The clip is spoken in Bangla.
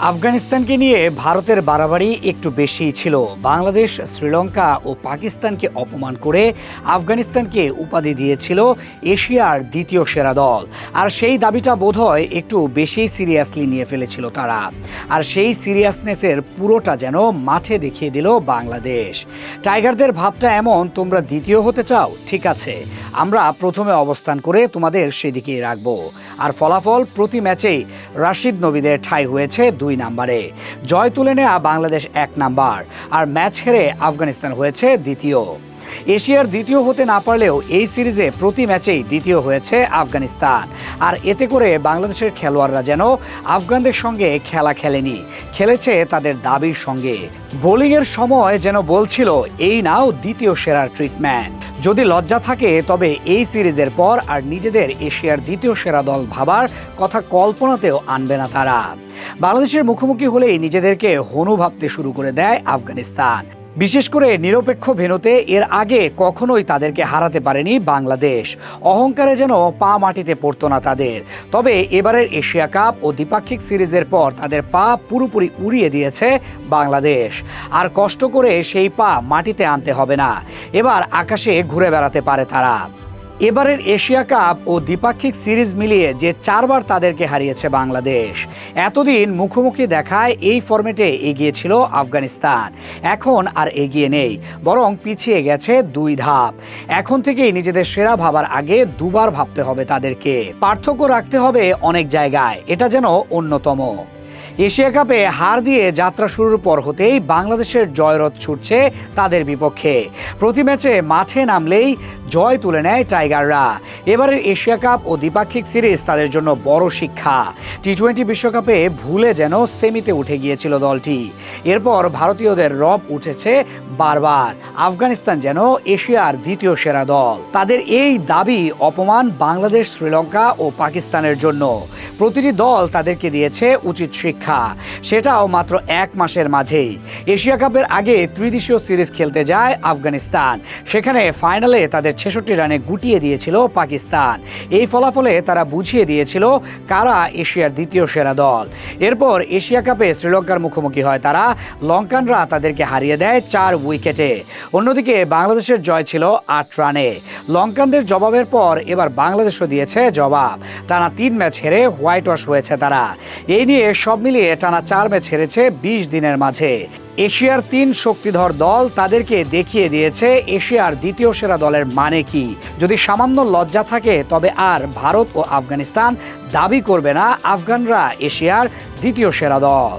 আফগানিস্তানকে নিয়ে ভারতের বাড়াবাড়ি একটু বেশিই ছিল। বাংলাদেশ, শ্রীলঙ্কা ও পাকিস্তানকে অপমান করে আফগানিস্তানকে উপাধি দিয়েছিল এশিয়ার দ্বিতীয় সেরা দল। আর সেই দাবিটা বোধহয় একটু বেশি সিরিয়াসলি নিয়ে ফেলেছিল তারা। আর সেই সিরিয়াসনেসের পুরোটা যেন মাঠে দেখিয়ে দিল বাংলাদেশ। টাইগারদের ভাবটা এমন, তোমরা দ্বিতীয় হতে চাও? ঠিক আছে, আমরা প্রথমে অবস্থান করে তোমাদের সেদিকেই রাখব। আর ফলাফল প্রতি ম্যাচেই রাশিদ নবীদের ঠাই হয়েছে দুই নাম্বারে। জয় তুলে নেয়া বাংলাদেশ এক নাম্বার, আর ম্যাচ হেরে আফগানিস্তান হয়েছে দ্বিতীয়। এশিয়ার দ্বিতীয় হতে না পারলেও এই সিরিজে প্রতি ম্যাচেই দ্বিতীয় হয়েছে আফগানিস্তান। আর এতে করে বাংলাদেশের খেলোয়াড়রা যেন আফগানদের সঙ্গে খেলা খেলেনি, খেলেছে তাদের দাবির সঙ্গে। বোলিংয়ের সময় যেন বলছিল, এই নাও দ্বিতীয় সেরার ট্রিটমেন্ট। যদি লজ্জা থাকে, তবে এই সিরিজের পর আর নিজেদের এশিয়ার দ্বিতীয় সেরা দল ভাবার কথা কল্পনাতেও আনবে না তারা। বাংলাদেশের মুখোমুখি হলেই নিজেদেরকে হনু ভাবতে শুরু করে দেয় আফগানিস্তান। বিশেষ করে নিরপেক্ষ ভেনুতে এর আগে কখনোই তাদেরকে হারাতে পারেনি বাংলাদেশ। অহংকারে যেন পা মাটিতে পড়ত না তাদের। তবে এবারের এশিয়া কাপ ও দ্বিপাক্ষিক সিরিজের পর তাদের পা পুরোপুরি উড়িয়ে দিয়েছে বাংলাদেশ। আর কষ্ট করে সেই পা মাটিতে আনতে হবে না। এবার আকাশে ঘুরে বেড়াতে পারে তারা। এবারের এশিয়া কাপ ও দ্বিপাক্ষিক সিরিজ মিলিয়ে যে চারবার তাদেরকে হারিয়েছে বাংলাদেশ, এতদিন মুখোমুখি দেখায় এই ফরম্যাটে এগিয়ে ছিল আফগানিস্তান। এখন আর এগিয়ে নেই, বরং পিছিয়ে গেছে দুই ধাপ। এখন থেকেই নিজেদের সেরা ভাবার আগে দুবার ভাবতে হবে তাদেরকে। পার্থক্য রাখতে হবে অনেক জায়গায়, এটা যেন অন্যতম। এশিয়া কাপে হার দিয়ে যাত্রা শুরুর পর হতেই বাংলাদেশের জয়রথ ছুটছে তাদের বিপক্ষে। প্রতি ম্যাচে মাঠে নামলেই জয় তুলে নেয় টাইগাররা। এবারের এশিয়া কাপ ও দ্বিপাক্ষিক সিরিজ তাদের জন্য বড় শিক্ষা। টি টোয়েন্টি বিশ্বকাপে ভুলে যেন সেমিতে উঠে গিয়েছিল দলটি। এরপর ভারতীয়দের রব উঠেছে বারবার। আফগানিস্তান যেন এশিয়ার দ্বিতীয় সেরা দল। তাদের এই দাবি অপমান বাংলাদেশ, শ্রীলঙ্কা ও পাকিস্তানের জন্য। প্রতিটি দল তাদেরকে দিয়েছে উচিত শিক্ষা। সেটাও মাত্র এক মাসের মাঝেই। এশিয়া কাপের আগে ত্রিদেশীয় সিরিজ খেলতে যায় আফগানিস্তান। সেখানে ফাইনালে তাদের ছেষট্টি রানে গুটিয়ে দিয়েছিল পাকিস্তান। এই ফলাফলে তারা বুঝিয়ে দিয়েছিল কারা এশিয়ার দ্বিতীয় সেরা দল। এরপর এশিয়া কাপে শ্রীলঙ্কার মুখোমুখি হয় তারা। লঙ্কানরা তাদেরকে হারিয়ে দেয় চার উইকেটে। অন্যদিকে বাংলাদেশের জয় ছিল আট রানে। লঙ্কানদের জবাবের পর এবার বাংলাদেশও দিয়েছে জবাব। টানা তিন ম্যাচ হেরে হোয়াইট ওয়াশ হয়েছে তারা। এই নিয়ে সব মিলিয়ে টানা চার ম্যাচ হেরেছে বিশ দিনের মাঝে। এশিয়ার তিন শক্তিধর দল তাদেরকে দেখিয়ে দিয়েছে এশিয়ার দ্বিতীয় সেরা দলের মানে কি। যদি সামান্য লজ্জা থাকে, তবে আর ভারত ও আফগানিস্তান দাবি করবে না, আফগানরা এশিয়ার দ্বিতীয় সেরা দল।